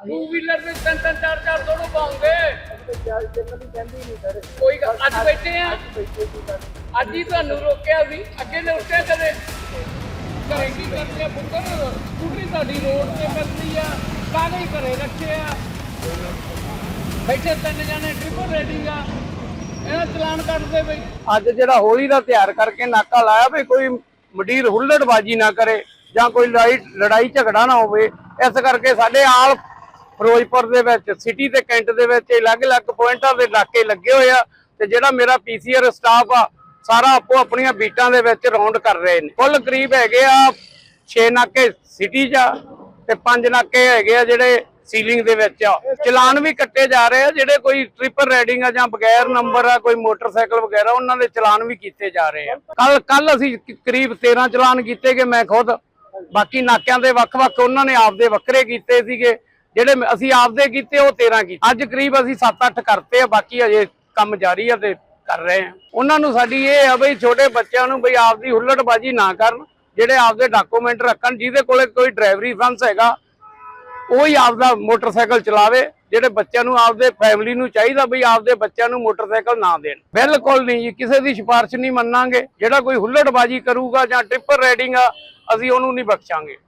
Two wheeler ਦੇ ਤਿੰਨ ਤਿੰਨ, ਚਾਰ ਚਾਰ ਦੋਨੋਂ ਪਾਉਂਗੇ। ਕੋਈ ਗੱਲ- ਅੱਜ ਬੈਠੇ ਆ। ਅੱਜ ਹੀ ਤੁਹਾਨੂੰ ਰੋਕਿਆ ਸੀ ਅੱਗੇ ਨੇ ਉੱਠਿਆ ਕਦੇ। ਘਰੇ ਕੀ ਕਰਦੇ ਆ ਪੁੱਤਰ? ਸਕੂਟਰੀ ਤੁਹਾਡੀ ਰੋਡ ਤੇ ਮਿਲਦੀ ਆ, ਕਾਹਦੇ ਘਰੇ ਰੱਖੇ ਆ? ਬੈਠੇ ਤਿੰਨ ਜਾਣੇ ਟ੍ਰਿਪਲ ਰੇਡਿੰਗ ਆ। ਇਹਨਾਂ ਚਲਾਨ ਕੱਟਦੇ ਬਈ। ਅੱਜ ਜਿਹੜਾ ਹੋਲੀ ਦਾ ਤਿਉਹਾਰ ਕਰਕੇ ਨਾਕਾ ਲਾਇਆ ਵੀ ਕੋਈ ਮਡੀਰ ਹੁੱਲੜਬਾਜੀ ਨਾ ਕਰੇ ਜਾਂ ਕੋਈ ਲੜਾਈ ਲੜਾਈ ਝਗੜਾ ਨਾ ਹੋਵੇ, ਇਸ ਕਰਕੇ ਸਾਡੇ ਆਲ ਫਿਰੋਜ਼ਪੁਰ ਦੇ ਵਿੱਚ ਸਿਟੀ ਤੇ ਕੈਂਟ ਦੇ ਵਿੱਚ ਅਲੱਗ-ਅਲੱਗ ਪੁਆਇੰਟਾਂ ਦੇ ਨਾਕੇ ਲੱਗੇ ਹੋਏ ਆ ਤੇ ਜਿਹੜਾ ਮੇਰਾ ਪੀਸੀਆਰ ਸਟਾਫ ਆ, ਸਾਰਾ ਆਪੋ ਆਪਣੀਆਂ ਬੀਟਾਂ ਦੇ ਵਿੱਚ ਰਾਉਂਡ ਕਰ ਰਹੇ ਨੇ। ਕੁੱਲ ਕਰੀਬ ਹੈਗੇ ਆ 6 ਨਾਕੇ ਸਿਟੀ 'ਚ ਤੇ 5 ਨਾਕੇ ਹੈਗੇ ਆ ਜਿਹੜੇ ਸੀਲਿੰਗ ਦੇ ਵਿੱਚ ਆ। ਚਲਾਨ ਵੀ ਕੱਟੇ ਜਾ ਰਹੇ ਆ, ਜਿਹੜੇ ਕੋਈ ਟ੍ਰਿਪਲ ਰਾਈਡਿੰਗ ਆ ਜਾਂ ਬਗੈਰ ਨੰਬਰ ਆ, ਕੋਈ ਮੋਟਰਸਾਈਕਲ ਵਗੈਰਾ, ਉਹਨਾਂ ਦੇ ਚਲਾਨ ਵੀ ਕੀਤੇ ਜਾ ਰਹੇ ਆ। ਕੱਲ ਕੱਲ ਅਸੀਂ ਕਰੀਬ 13 ਚਲਾਨ ਕੀਤੇ ਗਏ, ਮੈਂ ਖੁਦ। ਬਾਕੀ ਨਾਕਿਆਂ ਦੇ ਵੱਖ-ਵੱਖ ਉਹਨਾਂ ਨੇ ਆਪਦੇ ਵੱਖਰੇ ਕੀਤੇ ਸੀਗੇ। ਜਿਹੜੇ ਅਸੀਂ ਆਪਦੇ ਕੀਤੇ, ਉਹ 13 ਕੀਤੇ। ਅੱਜ ਕਰੀਬ ਅਸੀਂ 7-8 ਕਰਤੇ ਆ, ਬਾਕੀ ਅਜੇ ਕੰਮ ਜਾਰੀ ਆ ਤੇ ਕਰ ਰਹੇ ਆ। ਉਹਨਾਂ ਨੂੰ ਸਾਡੀ ਇਹ ਆ ਬਈ ਛੋਟੇ ਬੱਚਿਆਂ ਨੂੰ ਬਈ ਆਪਦੀ ਹੁੱਲੜਬਾਜੀ ਨਾ ਕਰਨ, ਜਿਹੜੇ ਆਪਦੇ ਡਾਕੂਮੈਂਟ ਰੱਖਣ, ਜਿਹਦੇ ਕੋਲੇ ਕੋਈ ਡਰਾਈਵਰੀ ਲਾਇਸੈਂਸ ਹੈਗਾ, ਉਹ ਹੀ ਆਪਦਾ ਮੋਟਰਸਾਈਕਲ ਚਲਾਵੇ, ਜਿਹੜੇ ਬੱਚਿਆਂ ਨੂੰ ਆਪਦੇ ਫੈਮਿਲੀ ਨੂੰ ਚਾਹੀਦਾ ਬਈ ਆਪਦੇ ਬੱਚਿਆਂ ਨੂੰ ਮੋਟਰਸਾਈਕਲ ਨਾ ਦੇਣ। ਬਿਲਕੁਲ ਨਹੀਂ ਜੀ, ਕਿਸੇ ਦੀ ਸਿਫਾਰਿਸ਼ ਨਹੀਂ ਮੰਨਾਂਗੇ। ਜਿਹੜਾ ਕੋਈ ਹੁੱਲੜਬਾਜੀ ਕਰੂਗਾ ਜਾਂ ਟ੍ਰਿਪਲ ਰਾਈਡਿੰਗ ਆ, ਅਸੀਂ ਉਹਨੂੰ ਨਹੀਂ ਬਖਸ਼ਾਂਗੇ।